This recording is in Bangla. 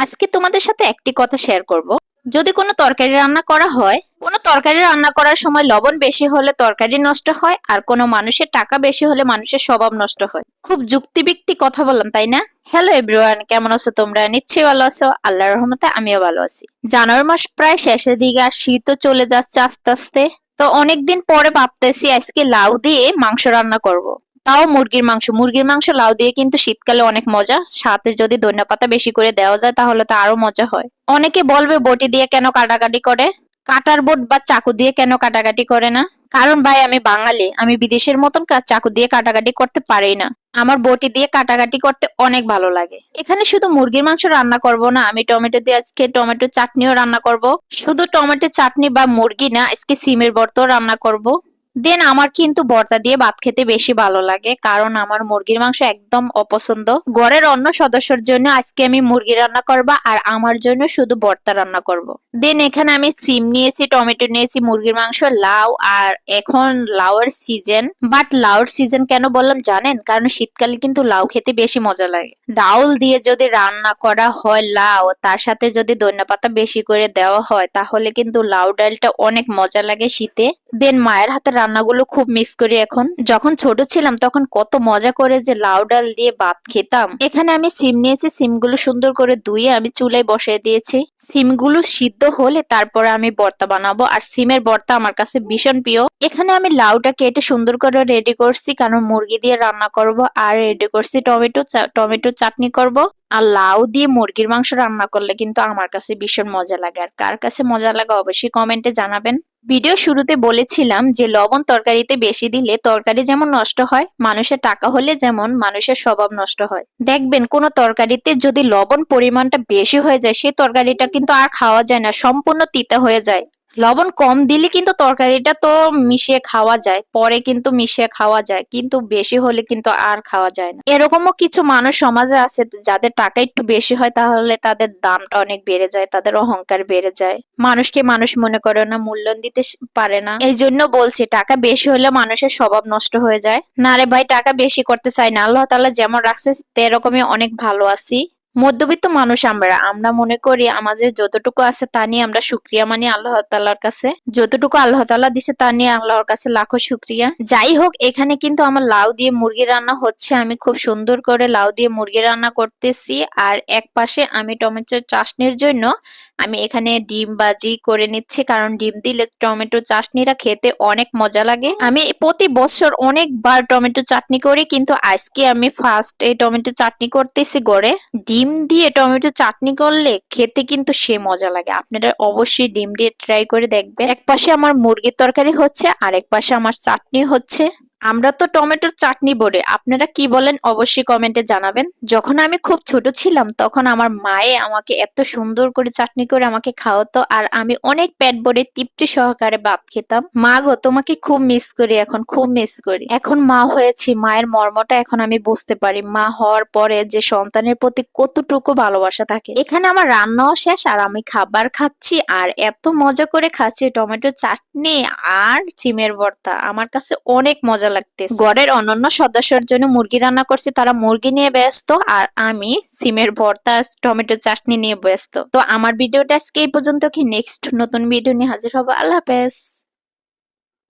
আজকে তোমাদের সাথে একটি কথা শেয়ার করব। যদি কোনো তরকারি রান্না করা হয়, কোনো তরকারি রান্না করার সময় লবণ বেশি হলে তরকারি নষ্ট হয় আর কোনো মানুষের টাকা বেশি হলে মানুষের স্বভাব নষ্ট হয়। খুব যুক্তিভিত্তিক কথা বললাম, তাই না? হ্যালো এভরিওয়ান কেমন আছো তোমরা? নিশ্চয়ই ভালো আছো। আল্লাহর রহমতে আমিও ভালো আছি। জানুয়ারি মাস প্রায় শেষের দিকে আর শীতও চলে যাচ্ছে আস্তে আস্তে। তো অনেকদিন পরে ভাবতেছি আজকে লাউ দিয়ে মাংস রান্না করব। তাও মুরগির মাংস। মুরগির মাংস লাউ দিয়ে কিন্তু শীতকালে অনেক মজা। সাথে যদি ধনিয়া পাতা বেশি করে দেওয়া যায়, তাহলে তো আরও মজা হয়। অনেকে বলবে বটি দিয়ে কেন কাটাকাটি করে? কাটার বোট বা চাকু দিয়ে কেন কাটাকাটি করে না? কারণ ভাই, আমি বাঙালি। আমি বিদেশের মতন চাকু দিয়ে কাটাকাটি করতে পারি না। আমার বটি দিয়ে কাটাকাটি করতে অনেক ভালো লাগে। এখানে শুধু মুরগির মাংস রান্না করব না, আমি টমেটো দিয়ে আজকে টমেটো চাটনিও রান্না করব। শুধু টমেটো চাটনি বা মুরগি না, আজকে সিমের ভর্তাও রান্না করব। দেন আমার কিন্তু ভর্তা দিয়ে ভাত খেতে বেশি ভালো লাগে, কারণ আমার মুরগির মাংস একদম অপছন্দ। ঘরের অন্য সদস্যর জন্য আজকে আমি মুরগি রান্না করব আর আমার জন্য শুধু ভর্তা রান্না করব। দেন এখানে আমি সিম নিয়েছি, টমেটো নিয়েছি, মুরগির মাংস, লাউ আর এখন লাউয়ের সিজন। বাট লাউর সিজন কেন বললাম জানেন? কারণ শীতকালে কিন্তু লাউ খেতে বেশি মজা লাগে। ডাউল দিয়ে যদি রান্না করা হয় লাউ, তার সাথে যদি ধনিয়া পাতা বেশি করে দেওয়া হয়, তাহলে কিন্তু লাউ ডালটা অনেক মজা লাগে শীতে। দেন মায়ের হাতের রান্নাগুলো খুব মিস করি এখন। যখন ছোট ছিলাম তখন কত মজা করে যে লাউ ডাল দিয়ে ভাত খেতাম। এখানে আমি সিম নিয়েছি, সিমগুলো সুন্দর করে ধুয়ে আমি চুলায় বসিয়ে দিয়েছি। সিমগুলো সিদ্ধ হলে তারপরে আমি ভর্তা বানাবো আর সিমের ভর্তা আমার কাছে ভীষণ প্রিয়। এখানে আমি লাউটা কেটে সুন্দর করে রেডি করছি, কারণ মুরগি দিয়ে রান্না করব আর রেডি করছি টমেটো টমেটো চাটনি করব। আর লাউ দিয়ে মুরগির মাংস রান্না করলে কিন্তু আমার কাছে ভীষণ মজা লাগে। আর কার কাছে মজা লাগে অবশ্যই কমেন্টে জানাবেন। ভিডিও শুরুতে বলেছিলাম যে, লবণ তরকারিতে বেশি দিলে তরকারি যেমন নষ্ট হয়, মানুষের টাকা হলে যেমন মানুষের স্বভাব নষ্ট হয়। দেখবেন, কোন তরকারিতে যদি লবণ পরিমাণটা বেশি হয়ে যায় সেই তরকারিটা কিন্তু আর খাওয়া যায় না, সম্পূর্ণ তিতা হয়ে যায়। লবণ কম দিলে কিন্তু তরকারিটা তো মিশিয়ে খাওয়া যায়, পরে কিন্তু মিশিয়ে খাওয়া যায়, কিন্তু বেশি হলে কিন্তু আর খাওয়া যায় না। এরকমও কিছু মানুষ সমাজে আছে, যাদের টাকা একটু বেশি হয় তাহলে তাদের দামটা অনেক বেড়ে যায়, তাদের অহংকার বেড়ে যায়। মানুষকে মানুষ মনে করে না মূল্যায়ন দিতে পারে না। এই জন্য বলছি, টাকা বেশি হলে মানুষের স্বভাব নষ্ট হয়ে যায়। না রে ভাই, টাকা বেশি করতে চাই না, আল্লাহ তাআলা যেমন রাখছে, তেরকমই অনেক ভালো আছি। মধ্যবিত্ত মানুষ আমরা। আমরা মনে করি আমাদের যতটুকু আছে তা নিয়ে আমরা শুক্রিয়া মানি আল্লাহ তাল্লাহর কাছে। যতটুকু আল্লাহ তাল্লাহ দিছে তা নিয়ে আল্লাহর কাছে লাখো শুক্রিয়া। যাই হোক, এখানে কিন্তু আমার লাউ দিয়ে মুরগি রান্না হচ্ছে। আমি খুব সুন্দর করে লাউ দিয়ে মুরগি রান্না করতেছি। আর এক পাশে আমি টমেটো চাটনির জন্য আমি এখানে ডিম বাজি করে নিচ্ছি। কারণ ডিম দিলে টমেটো চাটনিটা খেতে অনেক মজা লাগে। আমি প্রতি বছর অনেকবার টমেটো চাটনি করি, কিন্তু আজকে আমি ফার্স্ট এই টমেটো চাটনি করতেছি গড়ে। ডিম দিয়ে টমেটো চাটনি করলে খেতে কিন্তু সে মজা লাগে। আপনারা অবশ্যই ডিম দিয়ে ট্রাই করে দেখবেন। এক পাশে আমার মুরগির তরকারি হচ্ছে আর এক পাশে আমার চাটনি হচ্ছে। আমরা তো টমেটোর চাটনি বলে আপনারা কি বলেন অবশ্যই কমেন্টে জানাবেন। যখন আমি খুব ছোট ছিলাম, তখন আমার মায়ে আমাকে এত সুন্দর করে চাটনি করে আমাকে খাওয়াতো, আর আমি অনেক পেট ভরে তৃপ্তি সহকারে ভাত খেতাম। মা গো, তোমাকে খুব মিস করি এখন, খুব মিস করি। এখন মা হয়েছি, মায়ের মর্মটা এখন আমি বুঝতে পারি। মা হওয়ার পরে যে সন্তানের প্রতি কতটুকু ভালোবাসা থাকে। এখানে আমার রান্নাও শেষ, আর আমি খাবার খাচ্ছি, আর এত মজা করে খাচ্ছি টমেটো চাটনি আর চিমের ভর্তা। আমার কাছে অনেক মজা লাগতেছে। ঘরের অন্যান্য সদস্যের জন্য মুরগি রান্না করছি, তারা মুরগি নিয়ে ব্যস্ত আর আমি সিমের ভর্তা, টমেটো চাটনি নিয়ে ব্যস্ত। তো আমার ভিডিওটা আজকে এই পর্যন্ত কি? নেক্সট নতুন ভিডিও নিয়ে হাজির হব। আল্লাহ হাফেজ।